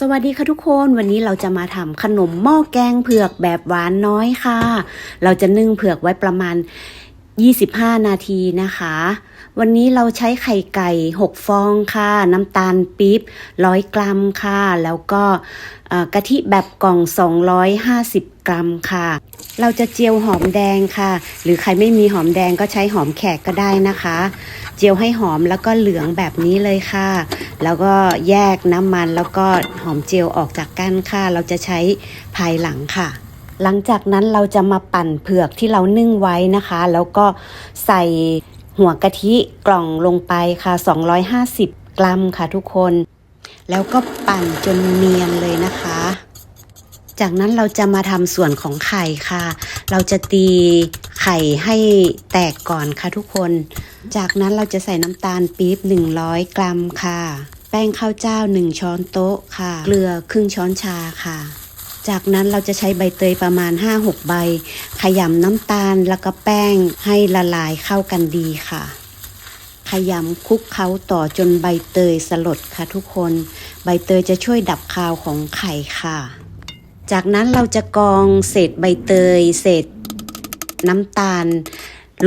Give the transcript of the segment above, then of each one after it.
สวัสดีค่ะทุกคนวันนี้เราจะมาทำขนมหม้อแกงเผือกแบบหวานน้อยค่ะ เราจะนึ่งเผือกไว้ประมาณ 25 นาทีนะคะ วันนี้เราใช้ไข่ไก่ 6 ฟองค่ะ น้ำตาลปี๊บ100 กรัมค่ะ แล้วก็กะทิแบบกล่อง 250 กรัมค่ะ เราจะเจียวหอมแดงค่ะ หรือใครไม่มีหอมแดงก็ใช้หอมแขกก็ได้นะคะ เจียวให้หอมแล้วก็เหลืองแบบนี้เลยค่ะ แล้วก็แยกน้ำมันแล้วก็หอมเจียวออกจากกันค่ะ เราจะใช้ภายหลังค่ะ หลังจากนั้นเราจะมาปั่นเผือกที่เรานึ่งไว้นะคะ แล้วก็ใส่หัวกะทิกล่องลงไปค่ะ 250 กรัมค่ะทุกคน แล้วก็ปั่นจนเนียนเลยนะคะ จากนั้นเราจะมาทำส่วนของไข่ค่ะ เราจะตีไข่ให้แตกก่อนค่ะทุกคน จากนั้นเราจะใส่น้ำตาลปี๊บ 100 กรัมค่ะ แป้งข้าวเจ้า 1 ช้อนโต๊ะค่ะ เกลือครึ่งช้อนชาค่ะ จากนั้นเราจะใช้ใบเตยประมาณ 5-6 ใบ ขยำน้ำตาลแล้วก็แป้งให้ละลายเข้ากันดีค่ะ ขยำคลุกเคล้าต่อจนใบเตยสลดค่ะทุกคน ใบเตยจะช่วยดับคาวของไข่ค่ะ จากนั้นเราจะกรองเศษใบเตยเศษน้ำตาล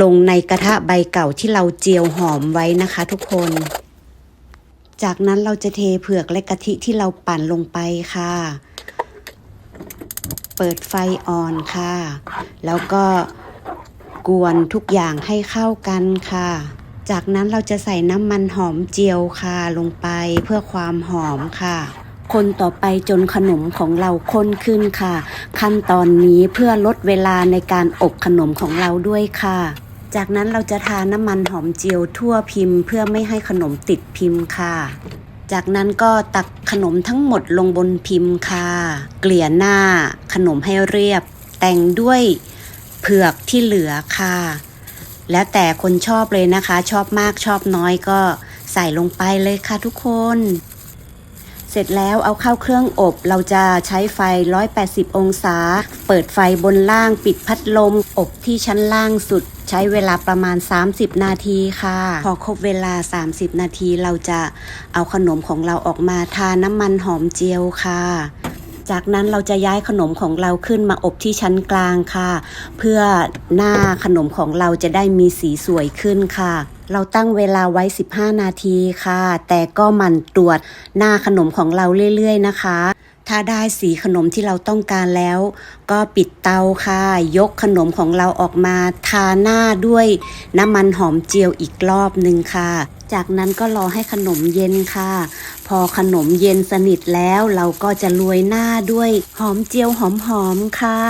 ลงในกระทะใบเก่าที่เราเจียวหอมไว้นะคะทุกคน จากนั้นเราจะเทเผือกและกะทิที่เราปั่นลงไปค่ะ เปิดไฟอ่อนค่ะ แล้วก็กวนทุกอย่างให้เข้ากันค่ะ จากนั้นเราจะใส่น้ำมันหอมเจียวค่ะลงไปเพื่อความหอมค่ะ คนต่อไปจนขนมของเราข้นขึ้นค่ะ ขั้นตอนนี้เพื่อลดเวลาในการอบขนมของเราด้วยค่ะ จากนั้นเราจะทาน้ำมันหอมเจียวทั่วพิมพ์ เพื่อไม่ให้ขนมติดพิมพ์ค่ะจากนั้นก็ตักขนมทั้งหมดลงบนพิมพ์ค่ะ เกลี่ยหน้าขนมให้เรียบ แต่งด้วยเผือกที่เหลือค่ะ แล้วแต่คนชอบเลยนะคะ ชอบมากชอบน้อยก็ใส่ลงไปเลยค่ะทุกคน เสร็จแล้วเอาเข้าเครื่องอบ เราจะใช้ไฟ 180 องศา เปิดไฟบนล่างปิดพัดลม อบที่ชั้นล่างสุด ใช้เวลาประมาณ 30 นาทีค่ะ พอครบเวลา 30 นาทีเราจะเอาขนมของเราออกมาทาน้ำมันหอมเจียวค่ะ จากนั้นเราจะย้ายขนมของเราขึ้นมาอบที่ชั้นกลางค่ะ เพื่อหน้าขนมของเราจะได้มีสีสวยขึ้นค่ะ เราตั้งเวลาไว้ 15 นาทีค่ะ แต่ก็หมั่นตรวจหน้าขนมของเราเรื่อย ๆ นะคะถ้าได้สีขนมที่เราต้องการแล้ว ก็ปิดเตาค่ะ ยกขนมของเราออกมาทาหน้าด้วยน้ำมันหอมเจียวอีกรอบหนึ่งค่ะ จากนั้นก็รอให้ขนมเย็นค่ะ พอขนมเย็นสนิทแล้วเราก็จะโรยหน้าด้วยหอมเจียวหอมๆค่ะ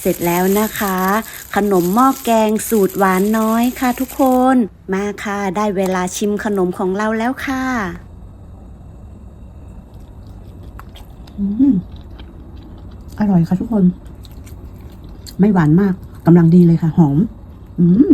เสร็จแล้วนะคะ ขนมหม้อแกงสูตรหวานน้อยค่ะทุกคน มาค่ะ ได้เวลาชิมขนมของเราแล้วค่ะอืมอร่อยค่ะทุกคน ไม่หวานมากกำลังดีเลยค่ะ หอม อืม